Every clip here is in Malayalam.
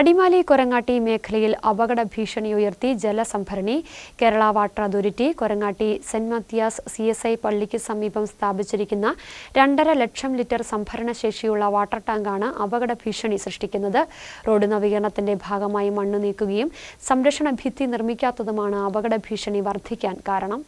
അടിമാലി കൊരങ്ങാട്ടി മേഖലയിൽ അപകട ഭീഷണി ഉയർത്തി ജലസംഭരണി. കേരള വാട്ടർ അതോറിറ്റി കൊരങ്ങാട്ടി സെന്റ് മത്തിയാസ് സി എസ് ഐ പള്ളിക്ക് സമീപം സ്ഥാപിച്ചിരിക്കുന്ന രണ്ടര ലക്ഷം ലിറ്റർ സംഭരണ ശേഷിയുള്ള വാട്ടർ ടാങ്കാണ് അപകട ഭീഷണി സൃഷ്ടിക്കുന്നത്. റോഡ് നവീകരണത്തിന്റെ ഭാഗമായി മണ്ണ് നീക്കുകയും സംരക്ഷണ ഭിത്തി നിർമ്മിക്കാത്തതുമാണ് അപകട ഭീഷണി വർദ്ധിക്കാൻ കാരണം.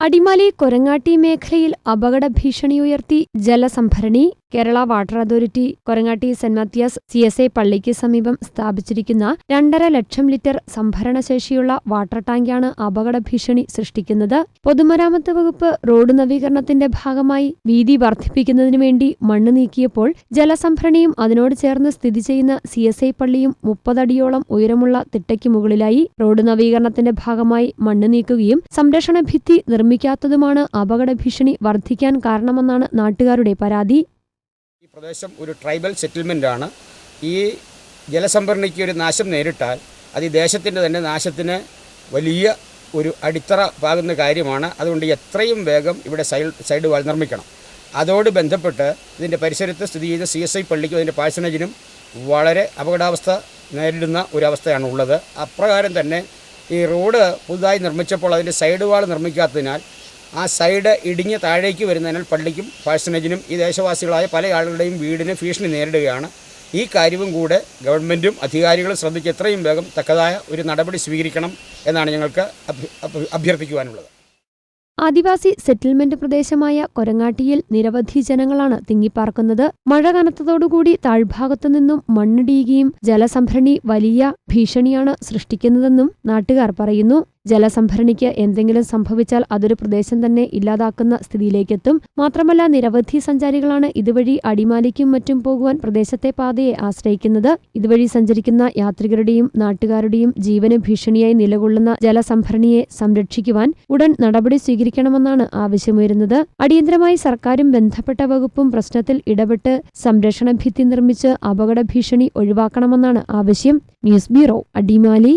അടിമാലി കൊരങ്ങാട്ടി മേഖലയിൽ അപകട ഭീഷണി ഉയർത്തി ജലസംഭരണി. കേരള വാട്ടർ അതോറിറ്റി കൊരങ്ങാട്ടി സെന്റ് മാത്യാസ് സി എസ് ഐ പള്ളിക്ക് സമീപം സ്ഥാപിച്ചിരിക്കുന്ന രണ്ടര ലക്ഷം ലിറ്റർ സംഭരണശേഷിയുള്ള വാട്ടർ ടാങ്കാണ് അപകട ഭീഷണി സൃഷ്ടിക്കുന്നത്. പൊതുമരാമത്ത് വകുപ്പ് റോഡ് നവീകരണത്തിന്റെ ഭാഗമായി വീതി വർദ്ധിപ്പിക്കുന്നതിനു വേണ്ടി മണ്ണ് നീക്കിയപ്പോൾ ജലസംഭരണിയും അതിനോട് ചേർന്ന് സ്ഥിതി ചെയ്യുന്ന സി എസ് ഐ പള്ളിയും മുപ്പതടിയോളം ഉയരമുള്ള തിട്ടയ്ക്ക് മുകളിലായി റോഡ് നവീകരണത്തിന്റെ ഭാഗമായി മണ്ണ് നീക്കുകയും സംരക്ഷണ ഭിത്തി നിർമ്മിക്കാത്തതുമാണ് അപകട ഭീഷണി വർദ്ധിക്കാൻ കാരണമെന്നാണ് നാട്ടുകാരുടെ പരാതി. പ്രദേശം ഒരു ട്രൈബൽ സെറ്റിൽമെന്റ് ആണ് ഈ ജലസംഭരണിക്ക് ഒരു നാശം നേരിട്ടാൽ അത് ഈ ദേശത്തിന്റെ തന്നെ നാശത്തിന് വലിയ ഒരു അടിത്തറ പാകുന്ന കാര്യമാണ്. അതുകൊണ്ട് എത്രയും വേഗം ഇവിടെ സൈഡ് സൈഡ് വാൾ നിർമ്മിക്കണം. അതോട് ബന്ധപ്പെട്ട് ഇതിന്റെ പരിസരത്ത് സ്ഥിതി ചെയ്ത സി എസ് ഐ പള്ളിക്കും അതിന്റെ പാഴ്സണേജിനും വളരെ അപകടാവസ്ഥ നേരിടുന്ന ഒരവസ്ഥയാണ് ഉള്ളത്. അപ്രകാരം തന്നെ ഈ റോഡ് പുതുതായി നിർമ്മിച്ചപ്പോൾ അതിന്റെ സൈഡ് വാൾ നിർമ്മിക്കാത്തതിനാൽ ആ സൈഡ് ഇടിഞ്ഞ് താഴേക്ക് വരുന്നതിനാൽ പള്ളിക്കും ഫാഷനേജിനും ഈ ദേശവാസികളായ പല ആളുകളുടെയും വീടിന് ഭീഷണി നേരിടുകയാണ്. ഈ കാര്യവും കൂടെ ഗവൺമെന്റും അധികാരികളും ശ്രദ്ധിച്ച് എത്രയും വേഗം തക്കതായ ഒരു നടപടി സ്വീകരിക്കണം എന്നാണ് ഞങ്ങൾക്ക് അഭ്യ- അഭ്യ- അഭ്യർത്ഥിക്കുവാനുള്ളത്. ആദിവാസി സെറ്റിൽമെന്റ് പ്രദേശമായ കൊരങ്ങാട്ടിയിൽ നിരവധി ജനങ്ങളാണ് തിങ്ങിപ്പാർക്കുന്നത്. മഴ കനത്തതോടുകൂടി താഴ്ഭാഗത്തു നിന്നും മണ്ണിടിയുകയും ജലസംഭരണി വലിയ ഭീഷണിയാണ് സൃഷ്ടിക്കുന്നതെന്നും നാട്ടുകാർ പറയുന്നു. ജലസംഭരണിക്ക് എന്തെങ്കിലും സംഭവിച്ചാൽ അതൊരു പ്രദേശം തന്നെ ഇല്ലാതാക്കുന്ന സ്ഥിതിയിലേക്കെത്തും. മാത്രമല്ല നിരവധി സഞ്ചാരികളാണ് ഇതുവഴി അടിമാലിക്കും മറ്റും പോകുവാൻ പ്രദേശത്തെ പാതയെ ആശ്രയിക്കുന്നത്. ഇതുവഴി സഞ്ചരിക്കുന്ന യാത്രികരുടെയും നാട്ടുകാരുടെയും ജീവന് ഭീഷണിയായി നിലകൊള്ളുന്ന ജലസംഭരണിയെ സംരക്ഷിക്കുവാൻ ഉടൻ നടപടി സ്വീകരിക്കണമെന്നാണ് ആവശ്യമുയരുന്നത്. അടിയന്തരമായി സർക്കാരും ബന്ധപ്പെട്ട വകുപ്പും പ്രശ്നത്തിൽ ഇടപെട്ട് സംരക്ഷണ ഭിത്തി നിർമ്മിച്ച് അപകട ഭീഷണി ഒഴിവാക്കണമെന്നാണ് ആവശ്യം. News bureau Adimali.